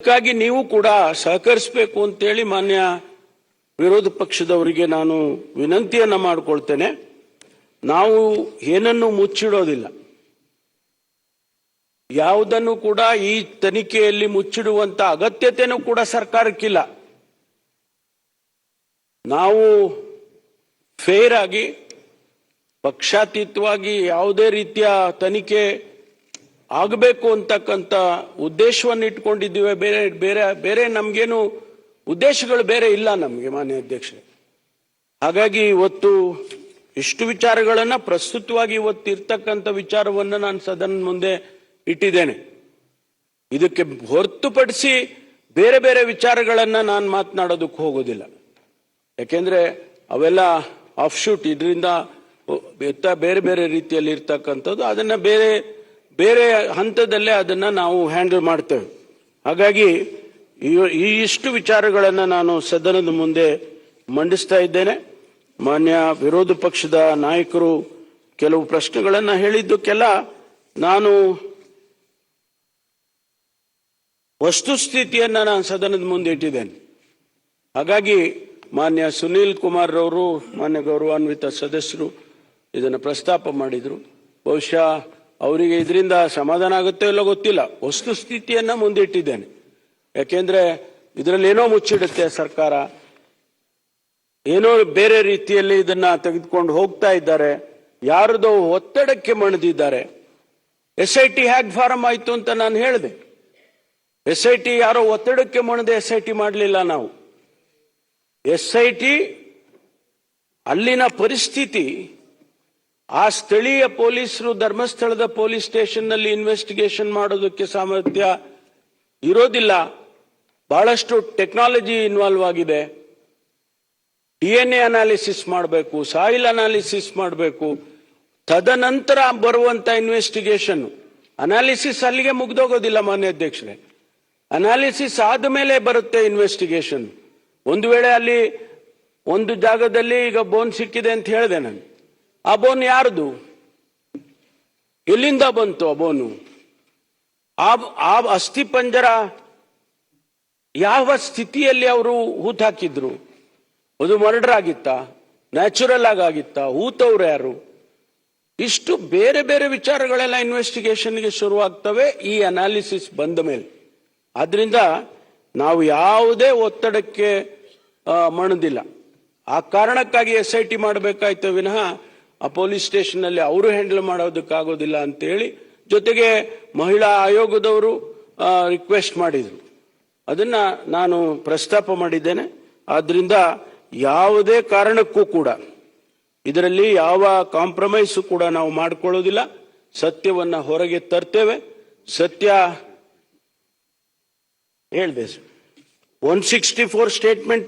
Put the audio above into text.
ಅದಕ್ಕಾಗಿ ನೀವು ಕೂಡ ಸಹಕರಿಸಬೇಕು ಅಂತೇಳಿ ಮಾನ್ಯ ವಿರೋಧ ಪಕ್ಷದವರಿಗೆ ನಾನು ವಿನಂತಿಯನ್ನ ಮಾಡಿಕೊಳ್ತೇನೆ. ನಾವು ಏನನ್ನು ಮುಚ್ಚಿಡೋದಿಲ್ಲ. ಯಾವುದನ್ನು ಕೂಡ ಈ ತನಿಖೆಯಲ್ಲಿ ಮುಚ್ಚಿಡುವಂತ ಅಗತ್ಯತೆನೂ ಕೂಡ ಸರ್ಕಾರಕ್ಕಿಲ್ಲ. ನಾವು ಫೇರ್ ಆಗಿ, ಪಕ್ಷಾತೀತವಾಗಿ ಯಾವುದೇ ರೀತಿಯ ತನಿಖೆ ಆಗಬೇಕು ಅಂತಕ್ಕಂಥ ಉದ್ದೇಶವನ್ನು ಇಟ್ಕೊಂಡಿದ್ದೀವಿ ಬೇರೆ ಬೇರೆ ಬೇರೆ ನಮಗೇನು ಉದ್ದೇಶಗಳು ಬೇರೆ ಇಲ್ಲ ನಮಗೆ ಮಾನ್ಯ ಅಧ್ಯಕ್ಷರೇ. ಹಾಗಾಗಿ ಇವತ್ತು ಇಷ್ಟು ವಿಚಾರಗಳನ್ನು ಪ್ರಸ್ತುತವಾಗಿ ಇವತ್ತು ಇರ್ತಕ್ಕಂಥ ವಿಚಾರವನ್ನು ನಾನು ಸದನ ಮುಂದೆ ಇಟ್ಟಿದ್ದೇನೆ. ಇದಕ್ಕೆ ಹೊರತುಪಡಿಸಿ ಬೇರೆ ಬೇರೆ ವಿಚಾರಗಳನ್ನು ನಾನು ಮಾತನಾಡೋದಕ್ಕೆ ಹೋಗೋದಿಲ್ಲ. ಯಾಕೆಂದರೆ ಅವೆಲ್ಲ ಆಫ್ ಶೂಟ್ ಇದರಿಂದ ಬೇರೆ ಬೇರೆ ರೀತಿಯಲ್ಲಿ ಇರ್ತಕ್ಕಂಥದ್ದು. ಅದನ್ನು ಬೇರೆ ಬೇರೆ ಹಂತದಲ್ಲೇ ಅದನ್ನ ನಾವು ಹ್ಯಾಂಡಲ್ ಮಾಡ್ತೇವೆ. ಹಾಗಾಗಿ ಈ- ಇಷ್ಟು ವಿಚಾರಗಳನ್ನು ನಾನು ಸದನದ ಮುಂದೆ ಮಂಡಿಸ್ತಾ ಇದ್ದೇನೆ. ಮಾನ್ಯ ವಿರೋಧ ಪಕ್ಷದ ನಾಯಕರು ಕೆಲವು ಪ್ರಶ್ನೆಗಳನ್ನು ಹೇಳಿದ್ದಕ್ಕೆಲ್ಲ ನಾನು ವಸ್ತುಸ್ಥಿತಿಯನ್ನು ನಾನು ಸದನದ ಮುಂದೆ ಇಟ್ಟಿದ್ದೇನೆ. ಹಾಗಾಗಿ ಮಾನ್ಯ ಸುನೀಲ್ ಕುಮಾರ್ ರವರು, ಮಾನ್ಯ ಗೌರವಾನ್ವಿತ ಸದಸ್ಯರು ಇದನ್ನು ಪ್ರಸ್ತಾಪ ಮಾಡಿದ್ರು. ಬಹುಶಃ ಅವರಿಗೆ ಇದರಿಂದ ಸಮಾಧಾನ ಆಗುತ್ತೋ ಇಲ್ಲೋ ಗೊತ್ತಿಲ್ಲ. ವಸ್ತುಸ್ಥಿತಿಯನ್ನ ಮುಂದಿಟ್ಟಿದ್ದೇನೆ. ಯಾಕೆಂದ್ರೆ ಇದರಲ್ಲಿ ಏನೋ ಮುಚ್ಚಿಡುತ್ತೆ ಸರ್ಕಾರ. ಏನೋ ಬೇರೆ ರೀತಿಯಲ್ಲಿ ಇದನ್ನ ತೆಗೆದುಕೊಂಡು ಹೋಗ್ತಾ ಇದ್ದಾರೆ. ಯಾರದೋ ಒತ್ತಡಕ್ಕೆ ಮಣಿದಿದ್ದಾರೆ. ಎಸ್ ಐ ಟಿ ಹ್ಯಾಗ್ ಫಾರಂ ಆಯ್ತು ಅಂತ ನಾನು ಹೇಳಿದೆ. ಎಸ್ ಐ ಟಿ ಯಾರೋ ಒತ್ತಡಕ್ಕೆ ಮಣದೆ ಎಸ್ ಐ ಟಿ ಮಾಡಲಿಲ್ಲ ನಾವು. ಎಸ್ ಐ ಟಿ ಅಲ್ಲಿನ ಪರಿಸ್ಥಿತಿ ಆ ಸ್ಥಳೀಯ ಪೊಲೀಸರು ಧರ್ಮಸ್ಥಳದ ಪೊಲೀಸ್ ಸ್ಟೇಷನ್ನಲ್ಲಿ ಇನ್ವೆಸ್ಟಿಗೇಷನ್ ಮಾಡೋದಕ್ಕೆ ಸಾಮರ್ಥ್ಯ ಇರೋದಿಲ್ಲ. ಬಹಳಷ್ಟು ಟೆಕ್ನಾಲಜಿ ಇನ್ವಾಲ್ವ್ ಆಗಿದೆ. ಡಿ ಎನ್ ಎ ಅನಾಲಿಸಿಸ್ ಮಾಡಬೇಕು ಸಾಯಿಲ್ ಅನಾಲಿಸಿಸ್ ಮಾಡಬೇಕು. ತದನಂತರ ಬರುವಂತ ಇನ್ವೆಸ್ಟಿಗೇಷನ್ ಅನಾಲಿಸಿಸ್ ಅಲ್ಲಿಗೆ ಮುಗ್ದೋಗೋದಿಲ್ಲ ಮಾನ್ಯ ಅಧ್ಯಕ್ಷರೇ. ಅನಾಲಿಸಿಸ್ ಆದಮೇಲೆ ಬರುತ್ತೆ ಇನ್ವೆಸ್ಟಿಗೇಷನ್ ಒಂದು ವೇಳೆ ಅಲ್ಲಿ ಒಂದು ಜಾಗದಲ್ಲಿ ಈಗ ಬೋನ್ ಸಿಕ್ಕಿದೆ ಅಂತ ಹೇಳಿದೆ ನಾನು. ಆ ಬೋನ್ ಯಾರ್ದು? ಎಲ್ಲಿಂದ ಬಂತು ಆ ಬೋನು ಆ ಅಸ್ಥಿ ಪಂಜರ ಯಾವ ಸ್ಥಿತಿಯಲ್ಲಿ ಅವರು ಹೂತ್ ಹಾಕಿದ್ರು? ಅದು ಮರ್ಡರ್ ಆಗಿತ್ತಾ ನ್ಯಾಚುರಲ್ ಆಗಿ ಆಗಿತ್ತಾ ಹೂತವ್ರು ಯಾರು? ಇಷ್ಟು ಬೇರೆ ಬೇರೆ ವಿಚಾರಗಳೆಲ್ಲ ಇನ್ವೆಸ್ಟಿಗೇಷನ್ಗೆ ಶುರುವಾಗ್ತವೆ, ಈ ಅನಾಲಿಸಿಸ್ ಬಂದ ಮೇಲೆ. ಆದ್ರಿಂದ ನಾವು ಯಾವುದೇ ಒತ್ತಡಕ್ಕೆ ಮಣದಿಲ್ಲ. ಆ ಕಾರಣಕ್ಕಾಗಿ ಎಸ್ ಐ ಟಿ ಮಾಡಬೇಕಾಯ್ತು ವಿನಃ ಆ ಪೊಲೀಸ್ ಸ್ಟೇಷನ್ ಅಲ್ಲಿ ಅವರು ಹ್ಯಾಂಡಲ್ ಮಾಡೋದಕ್ಕಾಗೋದಿಲ್ಲ ಅಂತೇಳಿ ಜೊತೆಗೆ ಮಹಿಳಾ ಆಯೋಗದವರು ರಿಕ್ವೆಸ್ಟ್ ಮಾಡಿದ್ರು. ಅದನ್ನ ನಾನು ಪ್ರಸ್ತಾಪ ಮಾಡಿದ್ದೇನೆ. ಆದ್ರಿಂದ ಯಾವುದೇ ಕಾರಣಕ್ಕೂ ಕೂಡ, ಇದರಲ್ಲಿ ಯಾವ ಕಾಂಪ್ರಮೈಸ್ ಕೂಡ ನಾವು ಮಾಡಿಕೊಳ್ಳೋದಿಲ್ಲ. ಸತ್ಯವನ್ನ ಹೊರಗೆ ತರ್ತೇವೆ. ಸತ್ಯ ಹೇಳ್ಬೇಕು ಒನ್ ಸಿಕ್ಸ್ಟಿ ಫೋರ್ ಸ್ಟೇಟ್ಮೆಂಟ್